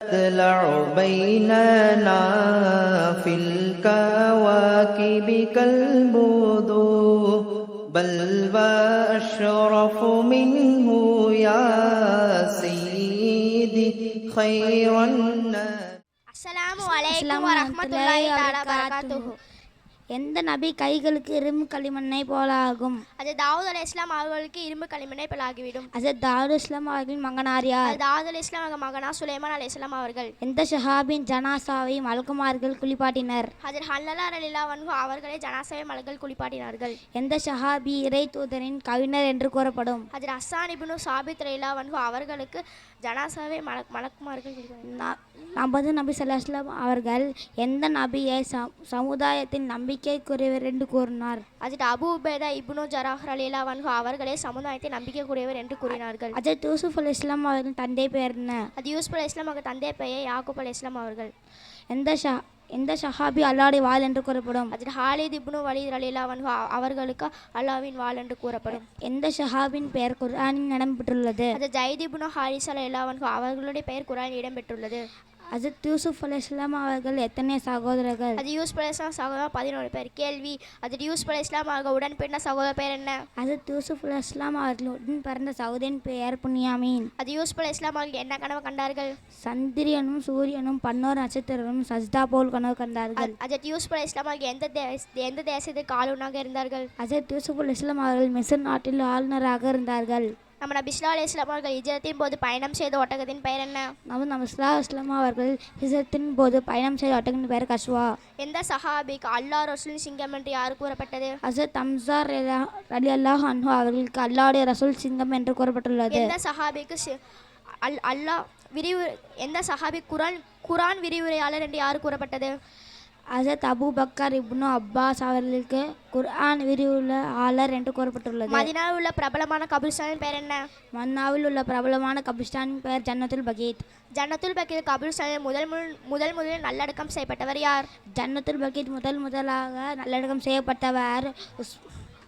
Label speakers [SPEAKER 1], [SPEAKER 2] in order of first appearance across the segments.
[SPEAKER 1] تطلع بيننا في الكواكب كالبدو. بل وأشرف منه يا سيدي خير الناس.
[SPEAKER 2] السلام
[SPEAKER 3] عليكم ورحمة
[SPEAKER 2] الله
[SPEAKER 3] وبركاته.
[SPEAKER 2] எந்த நபி கைகளுக்கு இரும்பு களிமண்ணை போலாகும்?
[SPEAKER 3] அது தாவூத் அலை இஸ்லாம் அவர்களுக்கு இரும்பு களிமண்ணை பலாகிவிடும்.
[SPEAKER 2] அசத் தாவூத் இஸ்லாம் அவர்களின் மகனாரியார்
[SPEAKER 3] அது தாவூத் அலை இஸ்லாம் அவங்க மகனா சுலைமான் அலை இஸ்லாம் அவர்கள்.
[SPEAKER 2] எந்த ஷஹாபின் ஜனாசாவை மலக்குமார்கள் குளிப்பாட்டினர்?
[SPEAKER 3] அதில் ஹல்லலா அலிலா வன்கு அவர்களே ஜனாசவை மலர்கள் குளிப்பாட்டினார்கள்.
[SPEAKER 2] எந்த ஷஹாபி இறை தூதரின் கவிஞர் என்று கூறப்படும்?
[SPEAKER 3] அதில் அஸ்ஸான் இப்னு சாபித் ரயிலா வன்கு அவர்களுக்கு ஜனாசாவை மலக் மலக்குமார்கள்
[SPEAKER 2] நமது நபி ஸல்லல்லாஹு அவர்கள் எந்த நபியை ச- சமுதாயத்தின் நம்பிக்கைக்குரியவர் என்று கூறினார்.
[SPEAKER 3] அதில் அபு உபேதா இப்னு ஜராஹ் அலிலா வன்கு அவர்களே சமுதாயத்தை நம்பிக்கைக்குரியவர் என்று கூறினார்கள்.
[SPEAKER 2] அஜத் யூசுப் அலி இஸ்லாம் அவர்களின் தந்தை பெயர் என்ன?
[SPEAKER 3] அது யூசுப் அலை இஸ்லாம் அவங்க தந்தை பெயர் யாக்கூப் அலை இஸ்லாம் அவர்கள்.
[SPEAKER 2] எந்த ஷா எந்த ஷஹாபி அல்லாவுடைய வாள் என்று கூறப்படும்?
[SPEAKER 3] அதில் ஹாலித் இப்னு வலீத் அலிலா வன்கு அவர்களுக்கு அல்லாவின் வாள் என்று கூறப்படும்.
[SPEAKER 2] எந்த ஷஹாபின் பெயர் குர்ஆனில் இடம்பெற்றுள்ளது
[SPEAKER 3] அது ஜைத் இப்னு ஹாரிஸ் அலைலாவன்கு அவர்களுடைய பெயர் குரானில் இடம்பெற்றுள்ளது
[SPEAKER 2] அஜத் யூசுப் அலி இஸ்லாம் அவர்கள் எத்தனை சகோதரர்கள்?
[SPEAKER 3] அது யூஸ் பல இஸ்லாம் சகோதரர் பதினோரு பேர். கேள்வி அது யூஸ் பல இஸ்லாம் அவர்கள் உடன் பிறந்த சகோதரர் பேர் என்ன?
[SPEAKER 2] அஜத் யூசுப் அலி இஸ்லாம் அவர்களுடன் பிறந்த சகோதரின் பெயர் புனியாமீன்.
[SPEAKER 3] அது யூஸ் பல இஸ்லாம் அவர்கள் என்ன கனவு கண்டார்கள்?
[SPEAKER 2] சந்திரியனும் சூரியனும் பன்னோர் நட்சத்திரமும் சஜ்தா போல் கனவு கண்டார்கள்.
[SPEAKER 3] அஜத் யூஸ் பல இஸ்லாம் அவர்கள் எந்த தேச எந்த தேசத்துக்கு ஆளுநராக இருந்தார்கள்?
[SPEAKER 2] அஜத் யூசுப் அலி இஸ்லாம் அவர்கள் மிஸ்ர் நாட்டில் ஆளுநராக இருந்தார்கள்.
[SPEAKER 3] நம்ம நபி இஸ்லா அலி இஸ்லாம் அவர்கள் இஜரத்தின் போது பயணம் செய்த ஒட்டகத்தின் பெயர் என்ன?
[SPEAKER 2] நம்ம நம்ம இஸ்லா இஸ்லாம் அவர்கள் ஹிசத்தின் போது பயணம் செய்த ஒட்டகின் பெயர் கஷ்வா.
[SPEAKER 3] எந்த சஹாபிக்கு அல்லாஹ் ரசூலின் சிங்கம் என்று யார் கூறப்பட்டது?
[SPEAKER 2] அசத் தம்சார் அலி அல்லாஹ் அன்ஹு அவர்களுக்கு அல்லாவுடைய ரசூல் சிங்கம் என்று கூறப்பட்டுள்ளது.
[SPEAKER 3] எந்த சஹாபிக்கு அல் அல்லாஹ் விரிவு எந்த சஹாபி குரான் குரான் விரிவுரையாளர் என்று யார் கூறப்பட்டது?
[SPEAKER 2] அசத் அபு பக்கர் இப்னு அப்பாஸ் அவர்களுக்கு குர்ஆன் விரிவுள்ள ஆளர் என்று கூறப்பட்டுள்ளது.
[SPEAKER 3] மதினாவில் உள்ள பிரபலமான கபில்ஸ்தானின் பெயர் என்ன?
[SPEAKER 2] மன்னாவில் உள்ள பிரபலமான கபிஸ்தானின் பெயர் ஜன்னத்துல் பகீத்.
[SPEAKER 3] ஜன்னத்துல் பக்கீர் கபில்ஸ்தானில் முதல் முதல் முதல் முதலில் நல்லடக்கம் செய்யப்பட்டவர் யார்?
[SPEAKER 2] ஜன்னத்துல் பகீத் முதல் முதலாக நல்லடக்கம் செய்யப்பட்டவர் உஸ்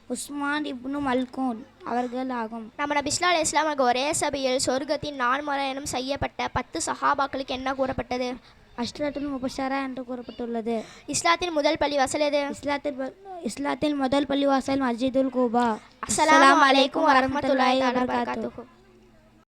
[SPEAKER 2] உஸ்மான் இப்னு மல்கூன் அவர்கள் ஆகும்.
[SPEAKER 3] நம்ம நபி இஸ்லா அலி இஸ்லாம் ஒரே சபையில் சொர்க்கத்தின் நான்மரணம் செய்யப்பட்ட பத்து சஹாபாக்களுக்கு என்ன கூறப்பட்டது?
[SPEAKER 2] அஷ்ரத்துல் முபஷரா என்று கூறப்பட்டுள்ளது.
[SPEAKER 3] இஸ்லாத்தின் முதல் பள்ளி வசல் எது?
[SPEAKER 2] இஸ்லாத்தில் ப- இஸ்லாத்தில் முதல் பள்ளிவாசல் மஸ்ஜிதுல் கூபா.
[SPEAKER 3] அஸ்ஸலாமு அலைக்கும் வரஹ்மத்துல்லாஹி தஆலா
[SPEAKER 2] வரகாத்துஹு